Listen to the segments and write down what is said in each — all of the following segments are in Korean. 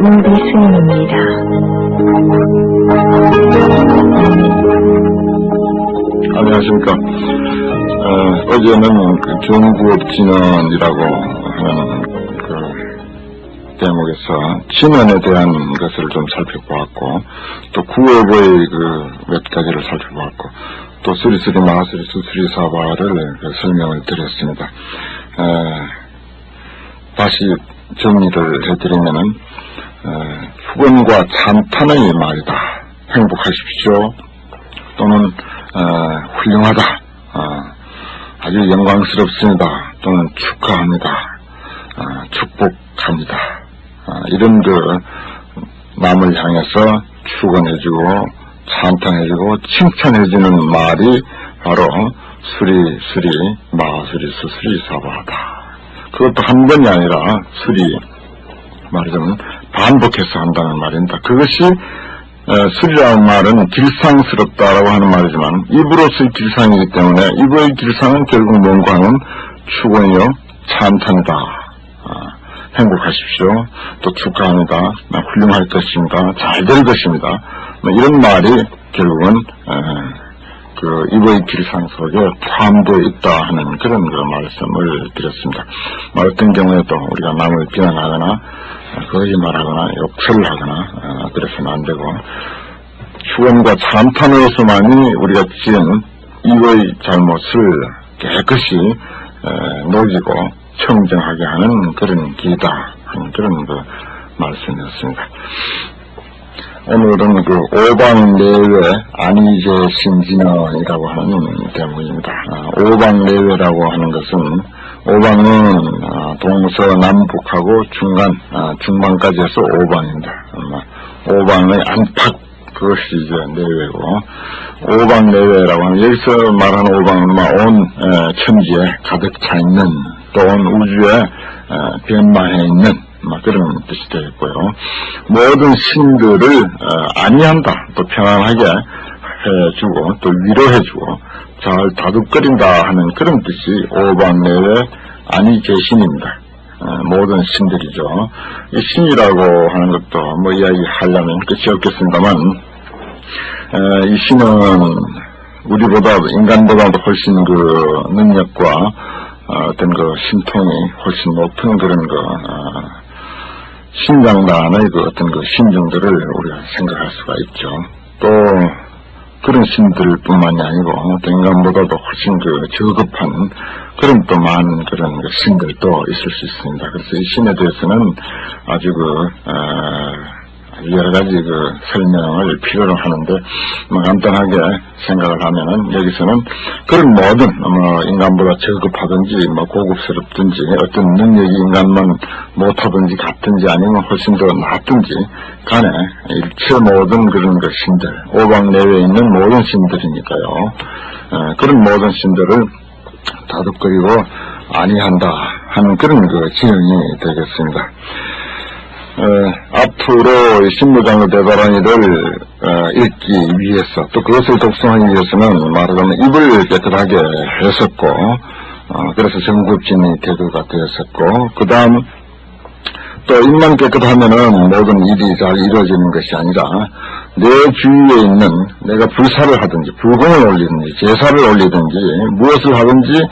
무비 스님입니다. 안녕하십니까. 어, 어제는 그 경구업 진언이라고 하는 그 대목에서 진언에 대한 것을 좀 살펴보았고, 또 구업의 그몇 가지를 살펴보았고, 또 수리수리 마수리 수수리 사바를 그 설명을 드렸습니다. 에, 다시 정리를 해드리면은, 에, 후원과 찬탄의 말이다. 행복하십시오. 또는 어, 훌륭하다, 어, 아주 영광스럽습니다, 또는 축하합니다, 어, 축복합니다. 어, 이런 그 남을 향해서 축원해주고 찬탄해주고 칭찬해주는 말이 바로 수리 수리 마수리 수수리 사바하다. 그것도 한 번이 아니라 수리 말하자면 반복해서 한다는 말입니다. 그것이 어, 술이라는 말은 길상스럽다라고 하는 말이지만 입으로서의 길상이기 때문에 입의 길상은 결국 하면 축원이요 찬탄이다. 아, 행복하십시오. 또 축하합니다. 아, 훌륭할 것입니다. 잘 될 것입니다. 뭐 이런 말이 결국은 에, 그 입의 길상 속에 포함되어 있다 하는 그런 그 말씀을 드렸습니다. 뭐 어떤 경우에도 우리가 남을 비난하거나 거짓말하거나 욕설을 하거나 어, 그래서는 안 되고 추원과 찬탄으로서만이 우리가 지은 이의 잘못을 깨끗이 에, 녹이고 청정하게 하는 그런 기다 하는 그런 그 말씀이었습니다. 오늘은 그 오방 내외 안이제 신진어이라고 하는 대목입니다. 아, 오방 내외라고 하는 것은 오방은 아, 동서남북하고 중간 아, 중반까지 해서 오방입니다. 오방의 안팎 그것이 이제 내외고 오방내외라고 하면 여기서 말하는 오방은 온 천지에 가득 차 있는 또 온 우주에 변마해 있는 그런 뜻이 되겠고요. 모든 신들을 안니한다 또 편안하게 해주고 또 위로해주고 잘 다독거린다 하는 그런 뜻이 오방내외 아니 계신입니다. 모든 신들이죠. 이 신이라고 하는 것도 뭐 이야기하려면 끝이 없겠습니다만 이 신은 우리보다 인간보다도 훨씬 그 능력과 어떤 그 신통이 훨씬 높은 그런 그 신장단의 그 어떤 그 신정들을 우리가 생각할 수가 있죠. 또 그런 신들 뿐만이 아니고 인간보다도 훨씬 그 저급한 그런 또 많은 그런 그 신들도 있을 수 있습니다. 그래서 이 신에 대해서는 아주 그 어, 여러 가지 그 설명을 필요로 하는데 뭐 간단하게 생각을 하면은 여기서는 그런 모든 뭐 인간보다 저급하든지 뭐 고급스럽든지 어떤 능력이 인간만 못하든지 같든지 아니면 훨씬 더 낫든지 간에 일체 모든 그런 그 신들 오방 내외에 있는 모든 신들이니까요 어, 그런 모든 신들을 다독거리고 아니한다 하는 그런 그 지형이 되겠습니다. 어, 앞으로 신무장의 대바라니를 어, 읽기 위해서 또 그것을 독송하기 위해서는 말하자면 입을 깨끗하게 했었고 어, 그래서 정급진이 태도가 되었었고 그 다음 또 입만 깨끗하면은 모든 일이 잘 이루어지는 것이 아니라 내 주위에 있는 내가 불사를 하든지 불공을 올리든지 제사를 올리든지 무엇을 하든지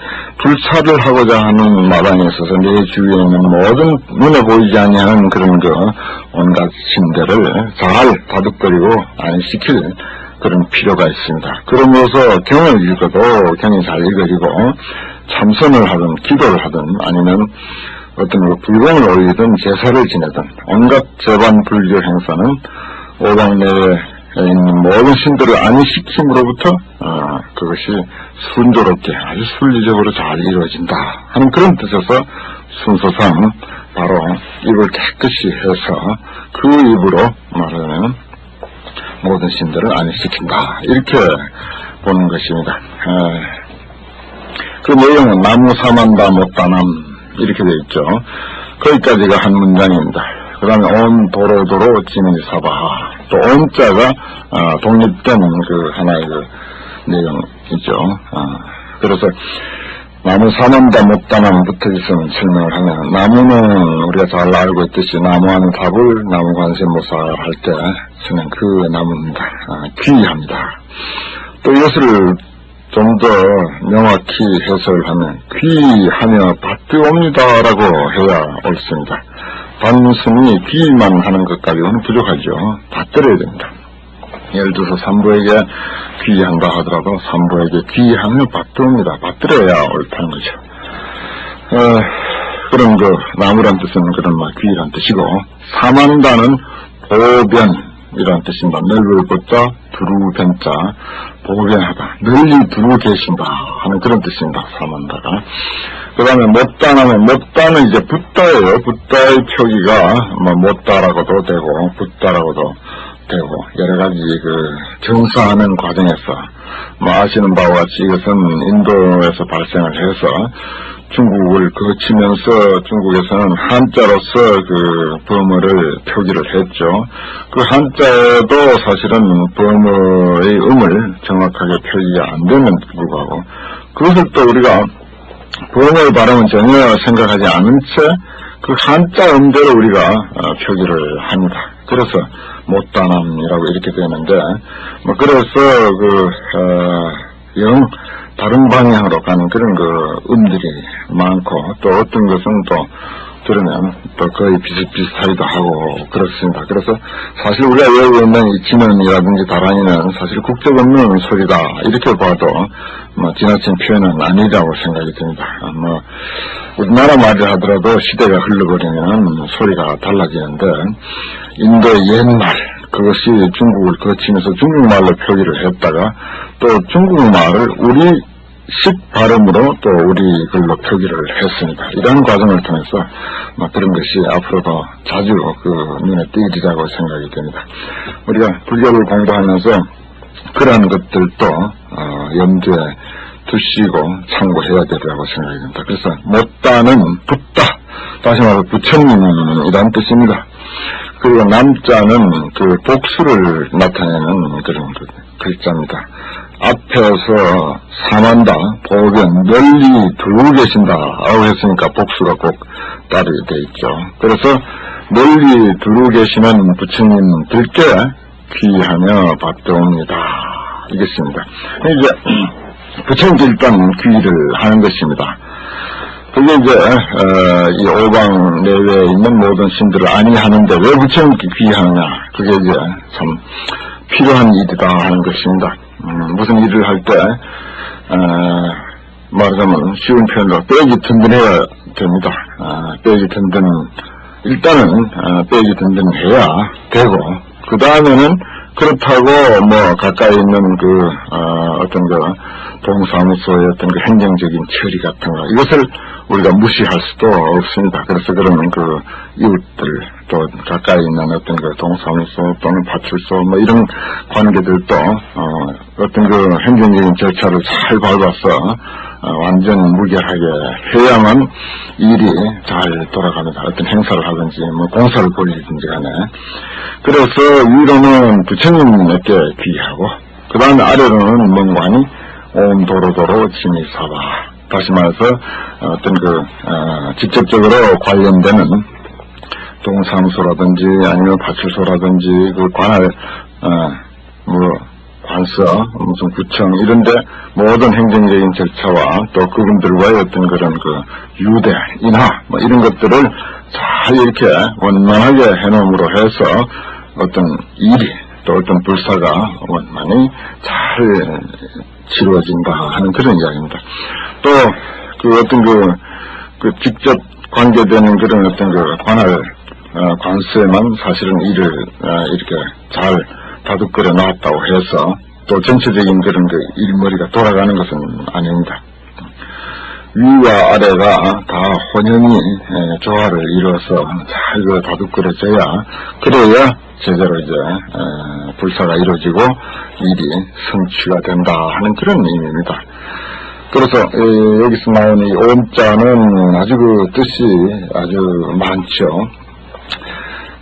불사를 하고자 하는 마당에 있어서 내 주위에 있는 모든 눈에 보이지 아니하는 그런 그 온갖 신들을 잘 다독거리고 안 시킬 그런 필요가 있습니다. 그러면서 경을 읽어도 경이 잘 읽어지고 참선을 하든 기도를 하든 아니면 어떤 그 불공을 올리든 제사를 지내든 온갖 재반 불교 행사는 오방 내에 있는 모든 신들을 안시킴으로부터 어, 그것이 순조롭게 아주 순리적으로 잘 이루어진다 하는 그런 뜻에서 순서상 바로 입을 깨끗이 해서 그 입으로 말하면 모든 신들을 안시킨다 이렇게 보는 것입니다. 에, 그 내용은 나무 사만다 못다남 이렇게 되어 있죠. 거기까지가 한 문장입니다. 그 다음에 온 도로도로 지민이 사바하. 또 온자가 어, 독립된 그 하나의 그 내용이죠. 어, 그래서 나무 사는다 못다남 붙어 있으면 설명을 하면 나무는 우리가 잘 알고 있듯이 나무하는 답을 나무 관세모사 할 때 쓰는 그 나무입니다. 아, 귀합니다. 또 이것을 좀더 명확히 해설하면 귀하며 밭되옵니다라고 해야 옳습니다. 단순히 귀만 하는 것까지는 부족하죠. 밭들어야 됩니다. 예를 들어서 산부에게 귀한다 하더라도 산부에게 귀하며 받들옵니다. 받들어야 옳다는 거죠. 어, 그런 그 나무란 뜻은 그런 말 귀란 뜻이고 사만다는 보변 이란 뜻입니다. 넓을 보자 두루 변자 보변하다 널리 두루 계신다 하는 그런 뜻입니다. 사만다가 그 다음에 못다하면 못다는 이제 붓다예요. 붓다의 표기가 뭐 못다라고도 되고 붓다라고도 되고 여러 가지 그 정사하는 과정에서 뭐 아시는 바와 같이 이것은 인도에서 발생을 해서 중국을 거치면서 중국에서는 한자로서 그 범어를 표기를 했죠. 그 한자에도 사실은 범어의 음을 정확하게 표기가 안 되는 불구하고 그것을 또 우리가 범어의 발음은 전혀 생각하지 않은 채 그 한자 음대로 우리가 어, 표기를 합니다. 그래서 못다남이라고 이렇게 되는데 뭐 그래서 그영 다른 방향으로 가는 그런 그 음들이 많고 또 어떤 것은 또 들으면 또 거의 비슷비슷하기도 하고 그렇습니다. 그래서 사실 우리가 외우고 있는 이 진원이라든지 다란이는 사실 국적 없는 소리다 이렇게 봐도 뭐 지나친 표현은 아니라고 생각이 듭니다. 뭐 우리나라 말을 하더라도 시대가 흘러버리면 소리가 달라지는데 인도의 옛날 그것이 중국을 거치면서 중국말로 표기를 했다가 또 중국말을 우리 식 발음으로 또 우리 글로 표기를 했습니다. 이런 과정을 통해서 뭐 그런 것이 앞으로도 자주 그 눈에 띄리라고 생각이 됩니다. 우리가 불교를 공부하면서 그러한 것들도 어, 염두에 두시고 참고해야 되리라고 생각이 됩니다. 그래서 못다는 붙다 다시 말해서 부처님이란 뜻입니다. 그리고 남자는 그 복수를 나타내는 그런 그 글자입니다. 앞에서 사만다, 보변, 널리 두고 계신다 라고 했으니까 복수가 꼭 따르게 돼 있죠. 그래서 널리 두고 계시는 부처님 들께 귀하며 받도옵니다. 이것입니다. 이제 부처님들 일단 귀를 하는 것입니다. 그게 이제 어, 이 오방 내외에 있는 모든 신들을 아니하는데 왜 부처님께 귀하느냐 그게 이제 참 필요한 일이다 하는 것입니다. 음, 무슨 일을 할 때, 어, 말하자면 쉬운 표현으로 빼기 든든해야 됩니다. 어, 빼기 든든, 일단은, 어, 빼기 든든해야 되고, 그 다음에는 그렇다고 뭐 가까이 있는 그, 어, 어떤 그 동사무소의 어떤 그 행정적인 처리 같은 거, 이것을 우리가 무시할 수도 없습니다. 그래서 그러면 그 이웃들 또 가까이 있는 어떤 그 동사무소 또는 파출소 뭐 이런 관계들도 어, 어떤 그 행정적인 절차를 잘 밟아서 어, 완전 무결하게 해야만 일이 잘 돌아갑니다. 어떤 행사를 하든지 뭐 공사를 벌이든지 간에 그래서 위로는 부처님에게 귀하고 그 다음에 아래로는 멍관이 온 도로도로 지미사바 다시 말해서 어떤 그 어, 직접적으로 관련되는 동사무소라든지 아니면 파출소라든지 그 관할 어, 뭐 관서 무슨 구청 이런데 모든 행정적인 절차와 또 그분들과의 어떤 그런 그 유대 인하 뭐 이런 것들을 잘 이렇게 원만하게 해놓음으로 해서 어떤 일이 또 어떤 불사가 원만히 잘 치루어진다 하는 그런 이야기입니다. 또 그 어떤 그, 그 직접 관계되는 그런 어떤 그 관할 어, 관수에만 사실은 일을 어, 이렇게 잘 다독거려 놨다고 해서 또 전체적인 그런 그 일머리가 돌아가는 것은 아닙니다. 위와 아래가 다 혼연히 에, 조화를 이루어서 잘 그 다독거려져야 그래야 제대로 이제 에, 불사가 이루어지고 일이 성취가 된다 하는 그런 의미입니다. 그래서 에, 여기서 나오는 이 온자는 아주 그 뜻이 아주 많죠.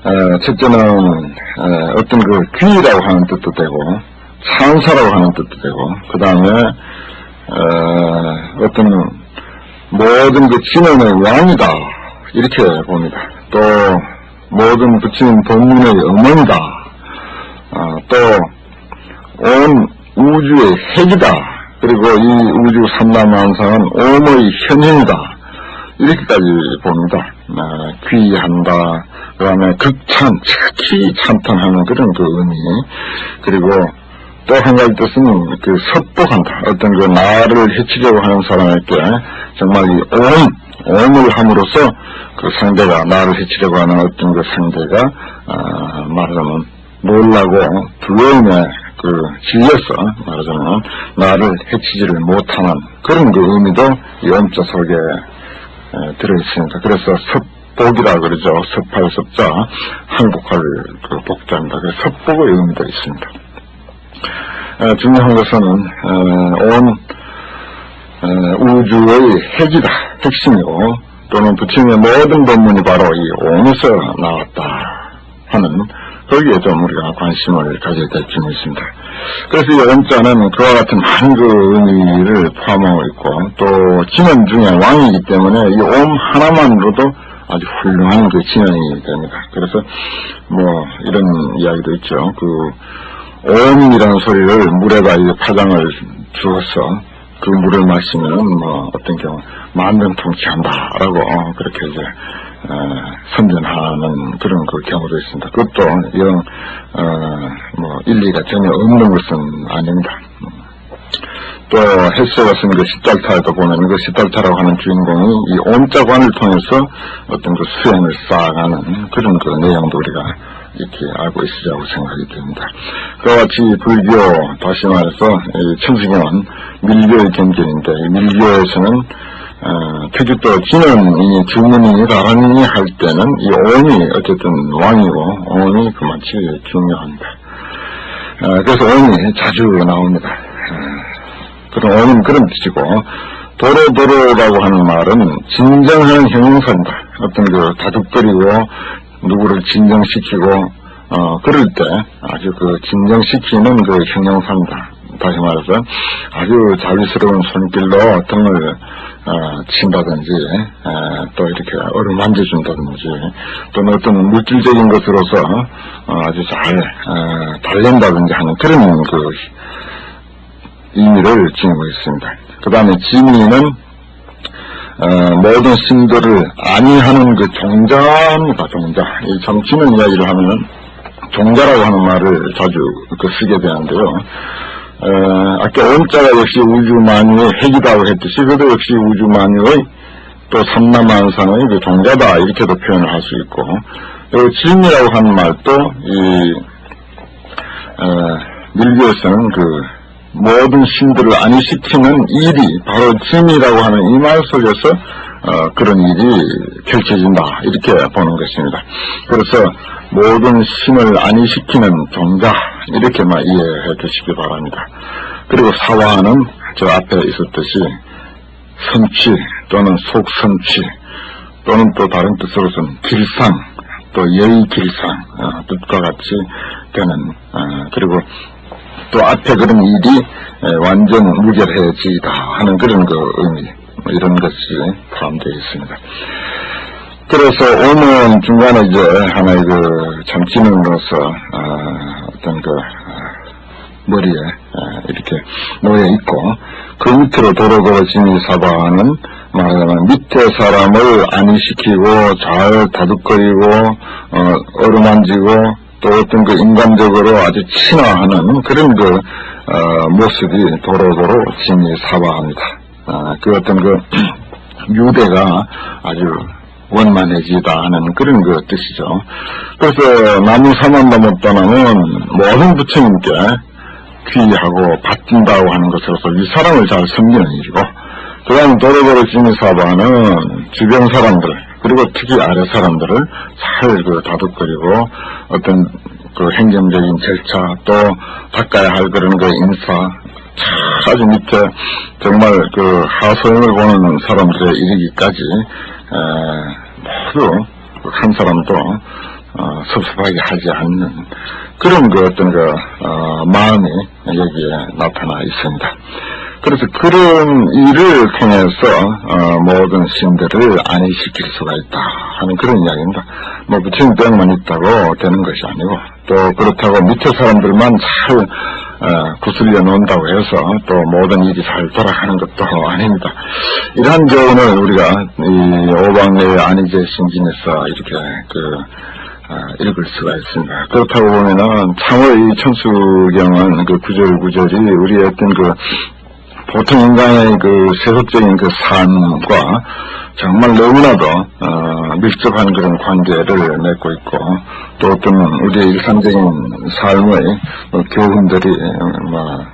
에, 첫째는 에, 어떤 그 귀라고 하는 뜻도 되고 찬사라고 하는 뜻도 되고 그 다음에 어떤 모든 그 진영의 왕이다. 이렇게 봅니다. 또 모든 부처님 본문의 어머니다. 아, 또온 우주의 핵이다. 그리고 이 우주 삼라만상은 오의 현현이다. 이렇게까지 봅니다. 아, 귀한다. 그 다음에 극찬, 특히 찬탄하는 그런 그 의미. 그리고 또 한 가지 뜻은 그 섭복한다. 어떤 그 나를 해치려고 하는 사람에게 정말 이 온, 온을 함으로써 그 상대가 나를 해치려고 하는 어떤 그 상대가 아, 말하자면 놀라고 두려움에 그 질려서 말하자면 나를 해치지를 못하는 그런 그 의미도 이 엄자 속에 에, 들어있습니다. 그래서 섭복이라 그러죠. 섭자 항복할 그 복자입니다. 그 섭복의 의미도 있습니다. 에, 중요한 것은 에, 온 에, 우주의 핵이다, 핵심이고 또는 부처님의 모든 본문이 바로 이 온에서 나왔다 하는 거기에 좀 우리가 관심을 가져야 될 점이 있습니다. 그래서 이 원자는 그와 같은 많은 그 의미를 포함하고 있고 또 진원 중에 왕이기 때문에 이 옴 하나만으로도 아주 훌륭한 그 진원이 됩니다. 그래서 뭐 이런 이야기도 있죠. 그 옴이라는 소리를 물에다 이 파장을 주어서 그 물을 마시면 뭐 어떤 경우 만병통치한다라고 그렇게 이제 어, 선전하는 그런 그 경우도 있습니다. 그것도 영, 어, 뭐, 일리가 전혀 없는 것은 아닙니다. 또, 헬스가 쓴그 시달타에도 보면 그 시달타라고 하는 주인공이 이 온자관을 통해서 어떤 그 수행을 쌓아가는 그런 그 내용도 우리가 이렇게 알고 있으리라고 생각이 됩니다. 그와 같이 불교, 다시 말해서 이 천승교는 밀교의 경전인데 이 밀교에서는 어, 특히 또 진원이 주문이 라니 할 때는 이 온이 어쨌든 왕이고 온이 그만치 중요합니다. 어, 그래서 온이 자주 나옵니다. 어, 그런 온은 그런 뜻이고 도로도로라고 하는 말은 진정하는 형용사입니다. 어떤 그 다독거리고 누구를 진정시키고 어, 그럴 때 아주 그 진정시키는 그 형용사입니다. 다시 말해서 아주 자비스러운 손길로 등을 어, 친다든지 에, 또 이렇게 어루만져준다든지 또는 어떤 물질적인 것으로서 어, 아주 잘 어, 달랜다든지 하는 그런 그 의미를 지니고 있습니다. 그 다음에 지미는 어, 모든 신들을 아니하는 그 종자입니다. 종자. 이 정치는 이야기를 하면은 종자라고 하는 말을 자주 그 쓰게 되는데요. 어, 아까 온자가 역시 우주 만유의 핵이라고 했듯이 그도 역시 우주 만유의 또 삼라만상의 그 종자다. 이렇게도 표현을 할 수 있고. 그리고 진이라고 하는 말도 이 어, 밀교에서는 그 모든 신들을 안위시키는 일이 바로 진이라고 하는 이 말 속에서 어, 그런 일이 펼쳐진다. 이렇게 보는 것입니다. 그래서 모든 신을 안위시키는 종자 이렇게만 이해해 주시기 바랍니다. 그리고 사화는 저 앞에 있었듯이 성취 또는 속성취 또는 또 다른 뜻으로서는 길상 또 예의 길상 어, 뜻과 같이 되는 어, 그리고 또 앞에 그런 일이 완전 무결해지다 하는 그런 그 의미 뭐 이런 것이 포함되어 있습니다. 그래서 오늘 중간에 이제 하나의 그 잠치는으로서 어, 어떤 그 머리에 이렇게 놓여 있고 그 밑으로 도로도로 진이 사바는 말하자면 밑에 사람을 안위시키고 잘 다독거리고 어, 어루만지고 또 어떤 그 인간적으로 아주 친화하는 그런 그 어, 모습이 도로도로 진이 사바합니다. 어, 그 어떤 그 유대가 아주 원만해지다 하는 그런 그 뜻이죠. 그래서 나무 사만다 못다나는 모든 부처님께 귀하고 받든다고 하는 것으로서 이 사람을 잘 섬기는 일이고 그 다음 도로도로 지미사바는 주변 사람들 그리고 특히 아래 사람들을 잘 그 다독거리고 어떤 그 행정적인 절차 또 닦아야 할 그런 그 인사 아주 밑에 정말 그 하소연을 보는 사람들에 이르기까지 에, 모두 한 사람도 어, 섭섭하게 하지 않는 그런 그 어떤 그 어, 마음이 여기에 나타나 있습니다. 그래서 그런 일을 통해서 어, 모든 신들을 안위시킬 수가 있다 하는 그런 이야기입니다. 뭐 부처님 병만 있다고 되는 것이 아니고 또 그렇다고 밑에 사람들만 잘 어, 구슬려 놓는다고 해서 또 모든 일이 잘 돌아가는 것도 아닙니다. 이러한 교훈을 우리가 이 오방내의 안위제 신진에서 이렇게 그 아, 읽을 수가 있습니다. 그렇다고 보면은 이 천수경은 그 구절 구절이 우리의 어떤 그 보통 인간의 그 세속적인 그 삶과 정말 너무나도 어, 밀접한 그런 관계를 맺고 있고 또 어떤 우리의 일상적인 삶의 뭐 교훈들이 어, 뭐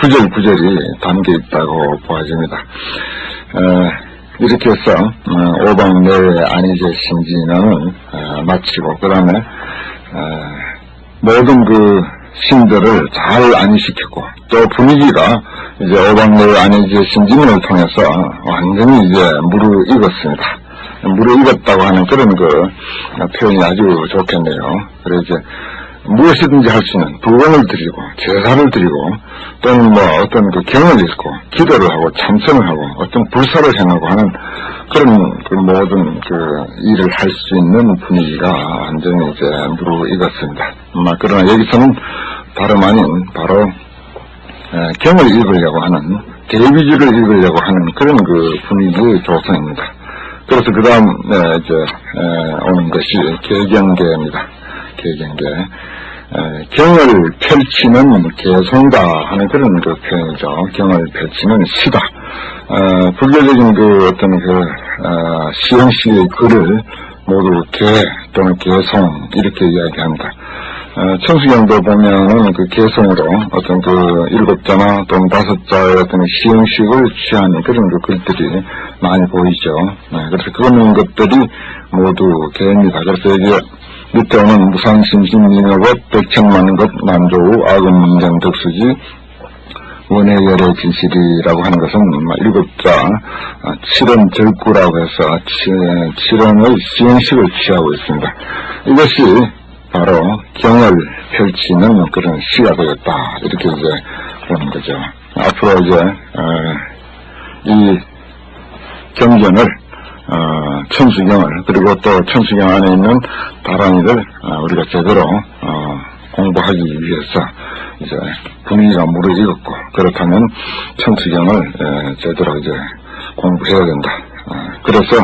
구절 구절이 담겨 있다고 보아집니다. 어, 이렇게 해서 어, 오방 내 안희제 신진은 어, 마치고 그 다음에 어, 모든 그 신들을 잘 안시켰고 또 분위기가 이제 오방 내 안희제 신진을 통해서 완전히 이제 무르익었습니다. 무르익었다고 하는 그런 그 표현이 아주 좋겠네요. 그래서 이제 무엇이든지 할 수 있는 부원을 드리고 제사를 드리고 또는 뭐 어떤 그 경을 읽고 기도를 하고 참선을 하고 어떤 불사를 행하고 하는 그런 그 모든 그 일을 할 수 있는 분위기가 완전히 이제 무르익었습니다. 아, 그러나 여기서는 다름 아닌 바로 에, 경을 읽으려고 하는 대비주를 읽으려고 하는 그런 그 분위기의 조성입니다. 그래서 그 다음 이제 에, 오는 것이 개경계입니다. 에, 경을 펼치는 개성다 하는 그런 그 표현이죠. 경을 펼치는 시다. 어, 불교적인 그 어떤 그 어, 시행시의 글을 모두 개 또는 개성 이렇게 이야기합니다. 어, 천수경도 보면은 그 개성으로 어떤 그 일곱 자나 또는 다섯 자의 어떤 시행식을 취한 그런 그 글들이 많이 보이죠. 네, 그래서 그런 것들이 모두 개입니다. 그래서 여기 밑에 오는 무상심심 민어것 백천만 것 만조우 악음문장 덕수지 원해열의 진실이라고 하는 것은 뭐 일곱 자 아, 칠원 절구라고 해서 칠- 칠원의 시행식을 취하고 있습니다. 이것이 바로 경을 펼치는 그런 시가 되겠다 이렇게 이제 보는 거죠. 앞으로 이제 어, 이 경전을 어, 천수경을 그리고 또 천수경 안에 있는 다랑이를 어, 우리가 제대로 어, 공부하기 위해서 이제 분위기가 무르익었고 그렇다면 천수경을 에, 제대로 이제 공부해야 된다. 어, 그래서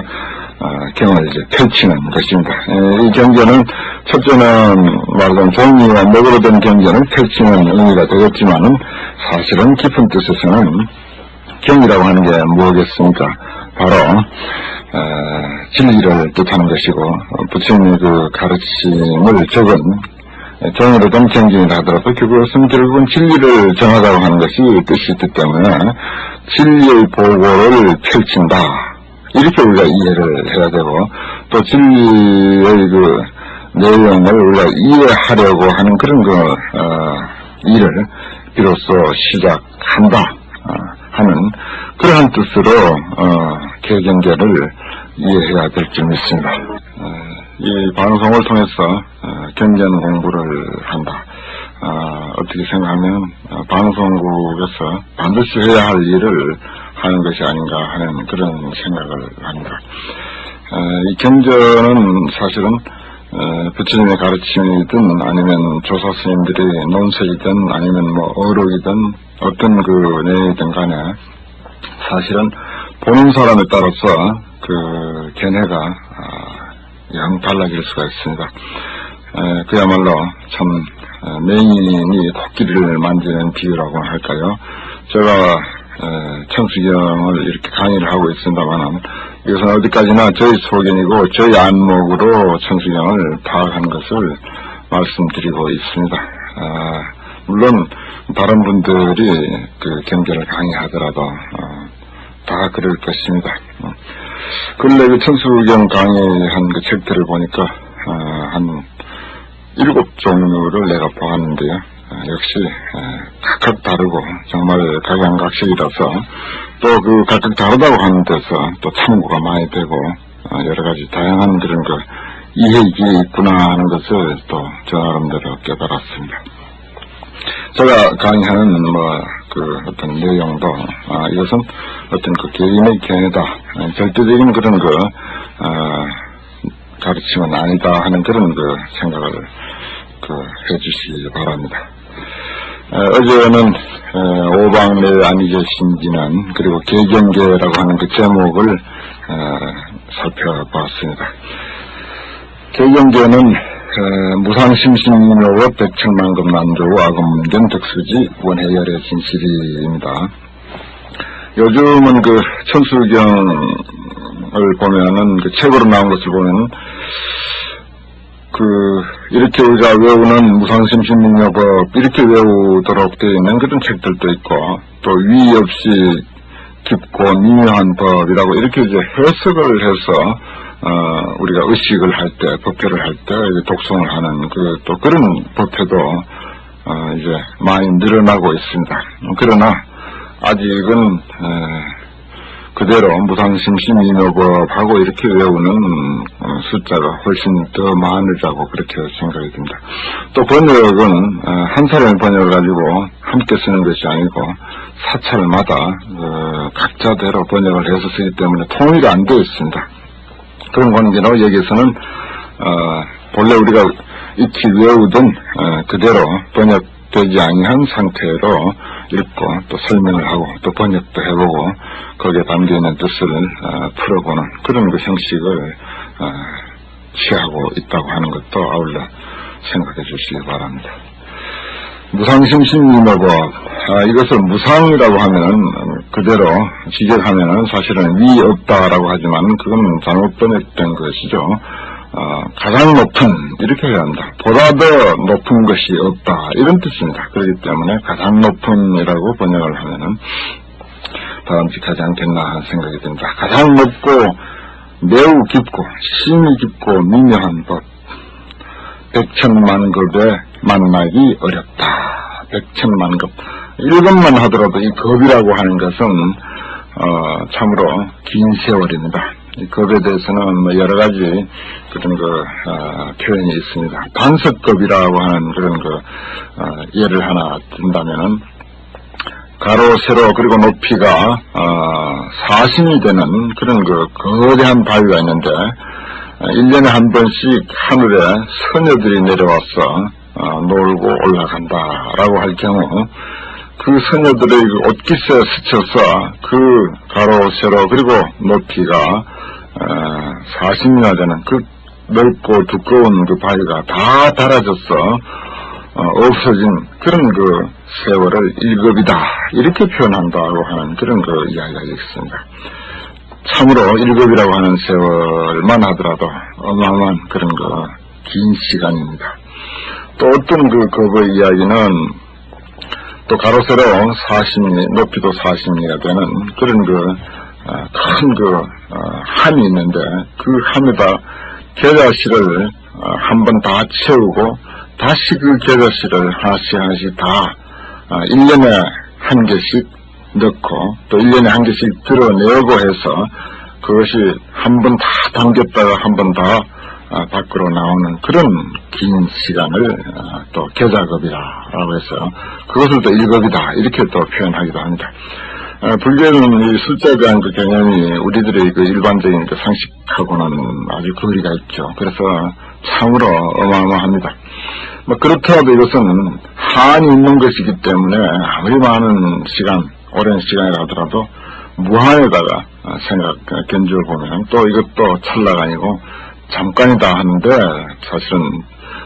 어, 경을 이제 펼치는 것입니다. 에, 이 경전은 첫째는 말하자면 종이와 먹으로 된 경전을 펼치는 의미가 되겠지만은 사실은 깊은 뜻에서는 경이라고 하는 게 뭐겠습니까? 바로 어, 진리를 뜻하는 것이고 어, 부처님의 그 가르침을 적은 정의로 된 경전이라 하더라도 그것은 결국은 진리를 정하자고 하는 것이 뜻이 있기 때문에 진리의 보고를 펼친다. 이렇게 우리가 이해를 해야 되고 또 진리의 그 내용을 우리가 이해하려고 하는 그런 그 어, 일을 비로소 시작한다 어, 하는 그러한 뜻으로 어, 개경계를 이해해야 될줄 믿습니다. 어, 이 방송을 통해서 어, 경전 공부를 한다. 어, 어떻게 생각하면 어, 방송국에서 반드시 해야 할 일을 하는 것이 아닌가 하는 그런 생각을 합니다. 어, 이 경전은 사실은 어, 부처님의 가르침이든 아니면 조사 스님들이 논설이든 아니면 뭐 어록이든 어떤 그 내용이든 간에 사실은 보는 사람에 따라서 그 견해가 아, 영 달라질 수가 있습니다. 에, 그야말로 참 어, 맹인이 코끼리를 만지는 비유라고 할까요? 제가 에, 천수경을 이렇게 강의를 하고 있습니다만은 이것은 어디까지나 저희 소견이고 저희 안목으로 천수경을 파악한 것을 말씀드리고 있습니다. 아, 물론 다른 분들이 그 경계를 강의하더라도 어, 다 그럴 것입니다. 어. 근래 그 천수경 강의한 그 책들을 보니까 어, 한 일곱 종류를 내가 보았는데요. 어, 역시 에, 각각 다르고 정말 각양각색이라서 또 그 각각 다르다고 하는 데서 또 참고가 많이 되고 어, 여러 가지 다양한 그런 그 이해익이 있구나 하는 것을 또 저 나름대로 깨달았습니다. 제가 강의하는 뭐그 어떤 내용도 아, 이것은 어떤 그 개인의 견해다 아, 절대적인 그런 그 아, 가르침은 아니다 하는 그런 그 생각을 그 해주시기 바랍니다. 어, 어제는 어, 오방내 아니제 신진은 그리고 개경계라고 하는 그 제목을 어, 살펴봤습니다. 개경계는 어, 무상심신묘와 백천만금 난조와 아금문견 덕수지 원해열의 진실입니다. 요즘은 그 천수경을 보면은 그 책으로 나온 것을 보면 그 이렇게 우리가 외우는 무상심신민요법 이렇게 외우도록 되어 있는 그런 책들도 있고 또 위 없이 깊고 미묘한 법이라고 이렇게 이제 해석을 해서 어, 우리가 의식을 할 때, 법회를 할 때 독송을 하는 그 또 그런 법회도 어, 이제 많이 늘어나고 있습니다. 그러나 아직은 에, 그대로 무상심심이묘법하고 이렇게 외우는 어, 숫자가 훨씬 더 많으라고 그렇게 생각이 듭니다. 또 번역은 어, 한 사람의 번역을 가지고 함께 쓰는 것이 아니고 사찰마다 어, 각자대로 번역을 해서 쓰기 때문에 통일이 안 되어 있습니다. 그런 관계로 여기서는 어, 본래 우리가 익히 외우던 어, 그대로 번역되지 아니한 상태로 읽고 또 설명을 하고 또 번역도 해보고 거기에 담겨있는 뜻을 어, 풀어보는 그런 그 형식을 어, 취하고 있다고 하는 것도 아울러 생각해 주시기 바랍니다. 무상심신미모법 아, 이것을 무상이라고 하면은 그대로 지적하면은 사실은 위 없다라고 하지만 그건 잘못 번역된 것이죠. 어, 가장 높은 이렇게 해야 한다. 보다 더 높은 것이 없다 이런 뜻입니다. 그렇기 때문에 가장 높은이라고 번역을 하면은 바람직하지 않겠나 하는 생각이 듭니다. 가장 높고 매우 깊고 심이 깊고 미묘한 법 백천만급에 만나기 어렵다. 백천만급 일급만 하더라도 이 겁이라고 하는 것은 어, 참으로 긴 세월입니다. 이 겁에 대해서는 뭐 여러 가지 그런 그 어, 표현이 있습니다. 반석겁이라고 하는 그런 그 어, 예를 하나 든다면은 가로 세로 그리고 높이가 어, 40이 되는 그런 그 거대한 바위가 있는데 어, 1년에 한 번씩 하늘에 서녀들이 내려와서 어, 놀고 올라간다라고 할 경우 그 서녀들의 그 옷깃에 스쳐서 그 가로 세로 그리고 높이가 40이나 되는 그 넓고 두꺼운 그 바위가 다 달아져서 어, 없어진 그런 그 세월을 일급이다 이렇게 표현한다고 하는 그런 그 이야기가 있습니다. 참으로 일급이라고 하는 세월만 하더라도 어마어마한 그런 그 긴 시간입니다. 또 어떤 그 겁의 이야기는 또 가로세로 40미, 높이도 40미가 되는 그런 그, 어, 큰 그, 어, 함이 있는데 그 함에다 계좌실을 어, 한번 다 채우고 다시 그 계좌실을 하나씩 하나씩 다 1년에 한 개씩 넣고 또 1년에 한 개씩 드러내고 해서 그것이 한 번 다 담겼다가 한 번 다 밖으로 나오는 그런 긴 시간을 또 계좌급이라고 해서 그것을 또 일급이다 이렇게 또 표현하기도 합니다. 불교는 이 숫자에 대한 그 개념이 우리들의 그 일반적인 그 상식하고는 아주 거리가 있죠. 그래서 참으로 어마어마합니다. 뭐 그렇더라도 이것은 한이 있는 것이기 때문에 아무리 많은 시간, 오랜 시간이 라더라도 무한에다가 생각, 견주를 보면 또 이것도 찰나가 아니고 잠깐이다 하는데 사실은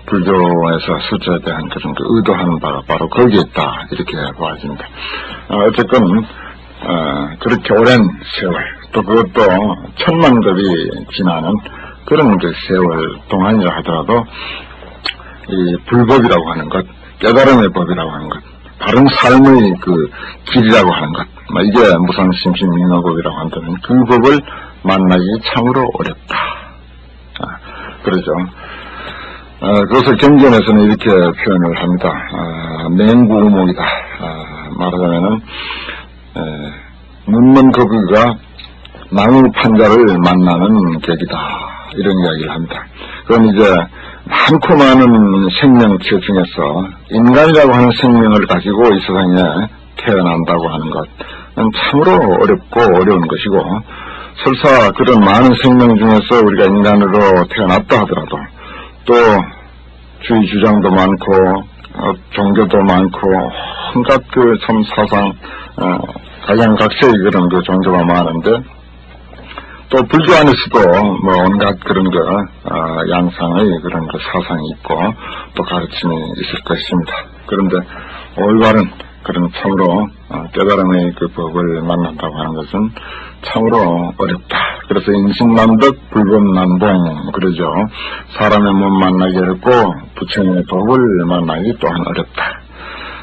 불교에서 숫자에 대한 그런 그 의도하는 바가 바로 거기에 있다 이렇게 보아집니다. 어쨌건 어, 그렇게 오랜 세월 또 그것도 천만 급이 지나는 그런 그 세월 동안이라 하더라도 이 불법이라고 하는 것, 깨달음의 법이라고 하는 것, 바른 삶의 그 길이라고 하는 것, 뭐 이게 무상심심민어법이라고 한다면 그 법을 만나기 참으로 어렵다. 아, 그러죠. 아, 그것을 경전에서는 이렇게 표현을 합니다. 아, 맹구 우목이다. 아, 말하자면은 에, 묻는 거기가 망의 판자를 만나는 격이다. 이런 이야기를 합니다. 그럼 이제 많고 많은 생명체 중에서 인간이라고 하는 생명을 가지고 이 세상에 태어난다고 하는 것은 참으로 어렵고 어려운 것이고 설사 그런 많은 생명 중에서 우리가 인간으로 태어났다 하더라도 또 주의 주장도 많고 어, 종교도 많고 온갖 그 참 사상 어, 각양각색의 그런 그 종교가 많은데 또 불교 안에서도 뭐 온갖 그런 그 어, 양상의 그런 그 사상이 있고 또 가르침이 있을 것입니다. 그런데 올바른 그런 참으로 어, 깨달음의 그 법을 만난다고 하는 것은 참으로 어렵다. 그래서 인신난득 불법난봉 그러죠. 사람의 몸 만나기 어렵고 부처님의 법을 만나기 또한 어렵다.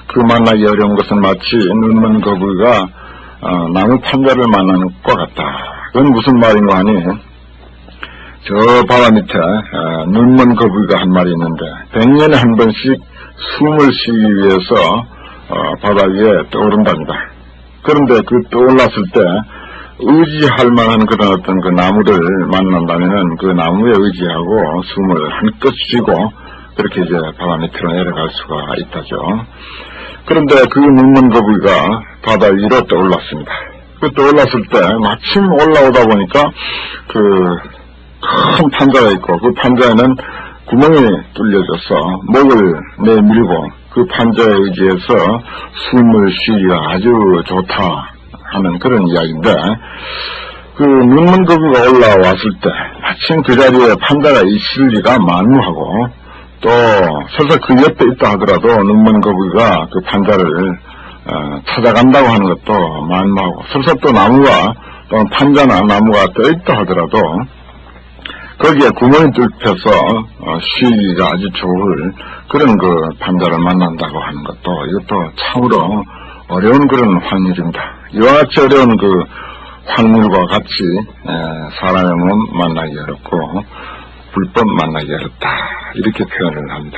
그 만나기 어려운 것은 마치 눈먼 거북이가 어, 나무 판자를 만나는 것과 같다. 그건 무슨 말인가 하니 저 바다 밑에 어, 눈먼 거북이가 한 마리 있는데 백년에 한 번씩 숨을 쉬기 위해서 어, 바다 위에 떠오른답니다. 그런데 그 떠올랐을 때 의지할 만한 그런 어떤 그 나무를 만난다면은 그 나무에 의지하고 숨을 한껏 쉬고 그렇게 이제 바다 밑으로 내려갈 수가 있다죠. 그런데 그 눈먼 거북이가 바다 위로 떠올랐습니다. 그 떠올랐을 때 마침 올라오다 보니까 그 큰 판자가 있고 그 판자에는 구멍이 뚫려져서 목을 내밀고 그 판자에 의지해서 숨을 쉬기가 아주 좋다 하는 그런 이야기인데 그 눈먼 거북이가 올라왔을 때 마침 그 자리에 판자가 있을 리가 만무하고 또 설사 그 옆에 있다 하더라도 눈먼 거북이가 그 판자를 어, 찾아간다고 하는 것도 만무하고 설사 또 나무가 또 판자나 나무가 떠 있다 하더라도 거기에 구멍이 뚫혀서 어, 쉬기가 아주 좋을 그런 그 판자를 만난다고 하는 것도 이것도 참으로 어려운 그런 확률입니다. 이와 같이 어려운 그 확률과 같이 에, 사람의 몸 만나기 어렵고 불법 만나기 어렵다 이렇게 표현을 합니다.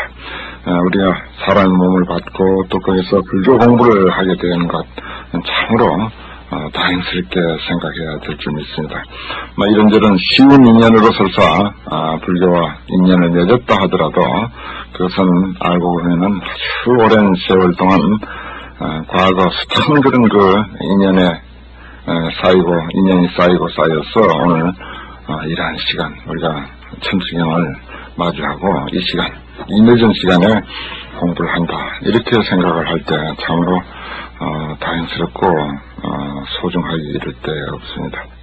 에, 우리가 사람의 몸을 받고 또 거기서 불교 공부를 하게 되는 것은 참으로 어, 다행스럽게 생각해야 될줄 믿습니다. 뭐 이런저런 쉬운 인연으로 설사 아, 불교와 인연을 맺었다 하더라도 그것은 알고 보면은 아주 오랜 세월 동안 어, 과거 수많은 그런 그 인연에 에, 쌓이고 인연이 쌓이고 쌓여서 오늘 어, 이러한 시간 우리가 천주경을 마주하고 이 시간 이 늦은 시간에 공부를 한다 이렇게 생각을 할 때 참으로 어, 다행스럽고 어, 소중하게 이를 데 없습니다.